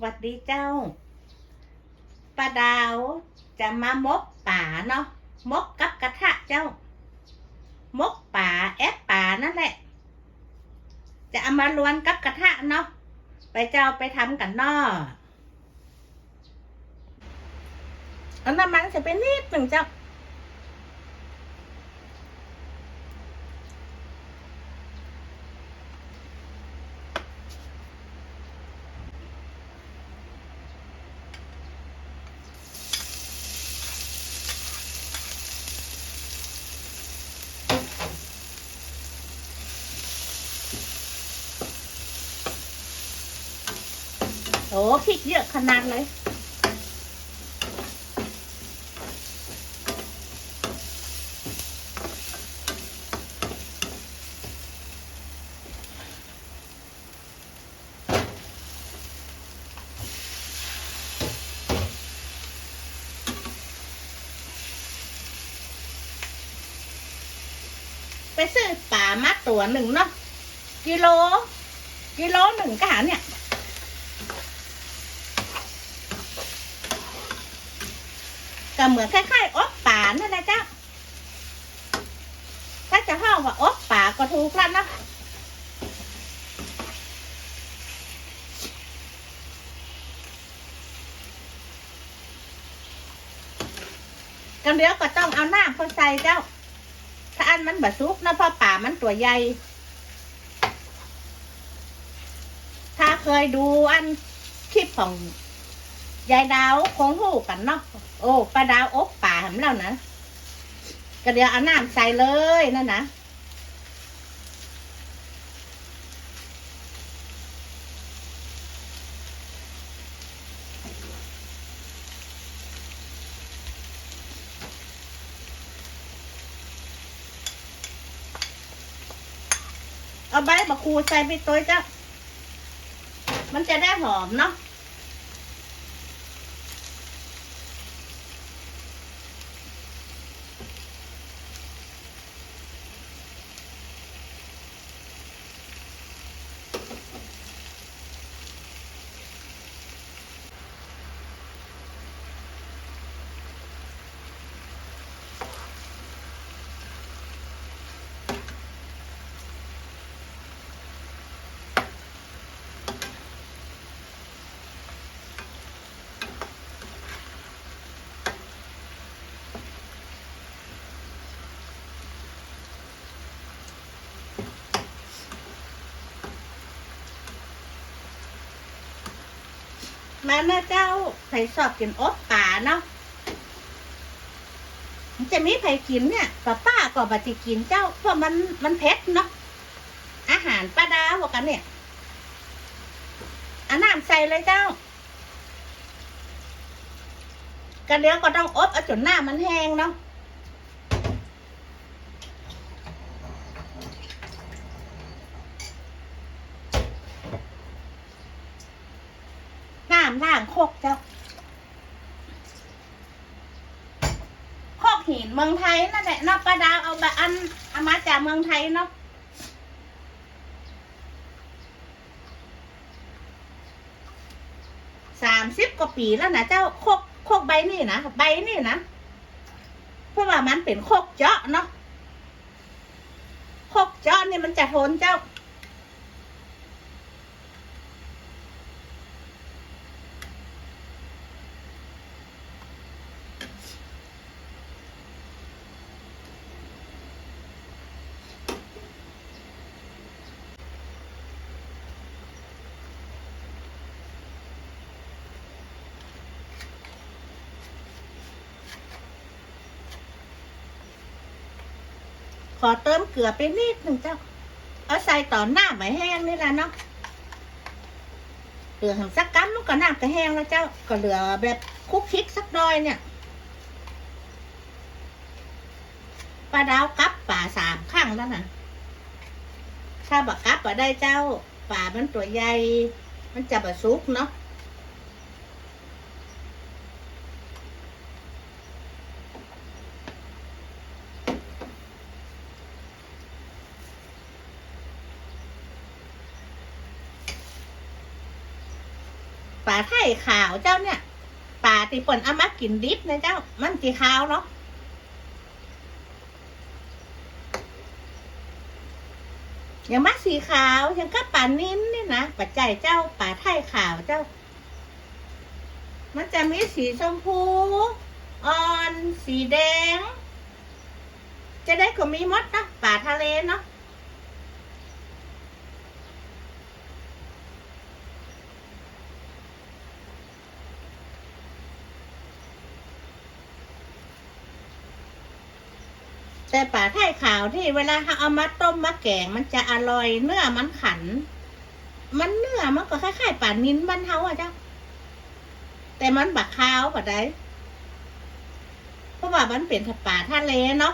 หวัดดีเจ้าป้าดาวจะมามกป่าเนาะมกกับกระทะเจ้า มกป่าแอปป่านั่นแหละ จะเอามาลวนกับกระทะเนาะไปเจ้าไปทำกันเนาะเอาน้ำมันจะเป็นนิดหนึ่งเจ้า โอ้พริกเยอะขนาดเลยไปซื้อป่ามาตัวหนึ่งเนาะกิโล กิโลหนึ่งกะเนี่ย เหมือนคล้ายๆอบป่านั่นแหละจ้ะถ้าจะห้าว่าอบป่าก็ถูกแล้วนะกันเดี๋ยวก็ต้องเอาหน้ำเข้าใส่เจ้า ถ้าอันมันบะซุกนะเพราะป่ามันตัวใหญ่ ถ้าเคยดูอันคลิปของยายดาวคงหูกันเนาะ โอ้ปลาดาวอบป่าหำแล้วนะก็เดี๋ยวเอาน้ำใส่เลยนั่นนะเอาใบมะครูใส่ไปตัวจ้ามันจะได้หอมเนาะ มาเมื่เจ้าไผ่สอบกินอบป่าเนาะมันจะมีไผ่กินเนี่ยป้าป้าก็บัติกินเจ้า เพราะมันมันเผ็ดเนาะอาหารป้าดาวกันเนี่ยเอาน้ำใส่เลยเจ้ากันเดี๋ยวก็ต้องอบเอาจนหน้ามันแห้งเนาะางโคกเจ้าโคกหินเมืองไทยนั่นแหละนาะป้าดาวเอาแบบอันเอามาจากเมืองไทยเนาะสามสิบกว่าปีแล้วนะเจ้าโคกโคกใบนี่นะใบนี่นะเพราะว่ามันเป็นโคกเจาะเนาะโคกเจาะนี่มันจะทนเจ้า ขอเติมเกลือไปนิดหนึ่งเจ้า เอาใส่ต่อหน้าใบแห้งนี่แหละเนาะเหลือหังสักกัมมันก็น้ำก็แห้งแล้วเจ้า ก็เหลือแบบคุกคิกสักหน้อยเนี่ยปลาดาวกับป่าสามข้างแล้วนะถ้าบักกับป่าได้เจ้า ป่ามันตัวใหญ่ มันจะบะซุกเนาะ ป่าไทยขาวเจ้าเนี่ยป่าที่เปิ่นเอามากินดิบนะเจ้า มันสีขาวเนาะอย่างมักสีขาวอย่างก็ป่านิ้นนี่นะปัจจัยเจ้าป่าไทยขาวเจ้า มันจะมีสีชมพูอ่อน สีแดง จะได้ก็มีมดนะป่าทะเลเนาะ แต่ป่าไทยขาวที่เวลาเอามาต้มมาแกงมันจะอร่อยเนื้อมันขัน มันเนื้อมันก็คล้ายๆป่านินบ้านเฮาอะเจ้า แต่มันบักขาวป่ะได้เพราะว่ามันเป็นป่าทะเลเนาะ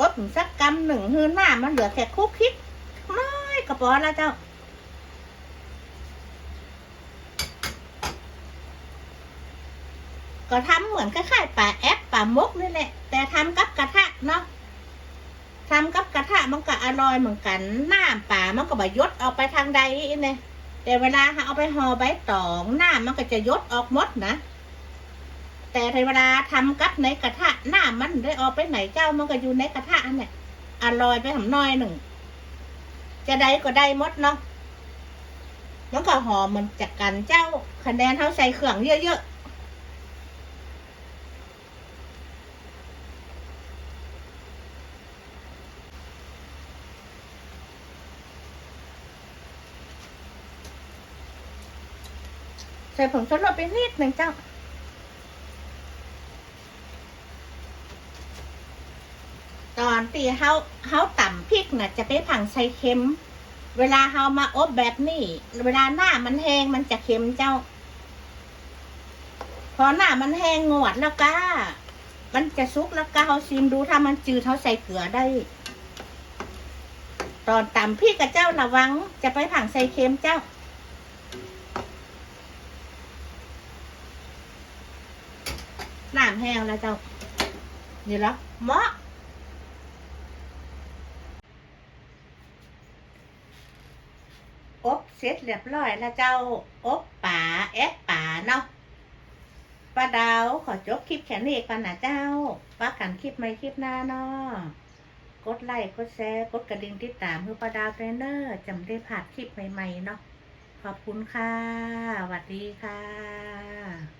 อดสักกำหนึ่งฮือหน้ามันเหลือแค่คุกคิดน้อยกระป๋อแล้วเจ้าก็ทำเหมือนคล้ายๆป่าแอปป่ามกนี่แหละ แต่ทำกับกระทะเนาะทำกับกระทะมันก็อร่อยเหมือนกันหน้าป่ามันก็บยดออกไปทางใดเนี่ยแต่เวลาเอาไปห่อใบตองหน้ามันก็จะยดออกหมดนะ แต่เวลาทำกับในกระทะหน้ามันได้ออกไปไหนเจ้ามันก็อยู่ในกระทะอันเนี่ยอร่อยไปหำน้อยหนึ่ง จะได้ก็ได้มดเนาะมันก็หอมมันจากกันเจ้าคะแนนเท่าใส่เครื่องเยอะๆใส่ผงชูรสไปนิดหนึ่งเจ้า ตอนตีเฮาเฮาต่ำพริกน่ะจะไปผังใส่เค็ม เวลาเฮามาอบแบบนี้ เวลาหน้ามันแห้งมันจะเค็มเจ้า พอหน้ามันแห้งงวดแล้วก็มันจะซุกแล้วก็เฮาชิมดูถ้ามันจืดเฮาใส่เกลือได้ ตอนต่ำพริกกับเจ้าระวัง จะไปผังใส่เค็มเจ้าน้ำแห้งแล้วเจ้านี่แล้วเหมาะ อบ เสร็จเรียบร้อยแล้วเจ้าอบป่าแอดป่าเนาะป้าดาวขอจบคลิปแค่นี้ก่อนนะเจ้าป้ากันคลิปใหม่คลิปหน้าเนาะกดไลค์กดแชร์กดกระดิ่งติดตามเพื่อป้าดาวเทรนเนอร์จำได้ผ่านคลิปใหม่ๆเนาะขอบคุณค่ะสวัสดีค่ะ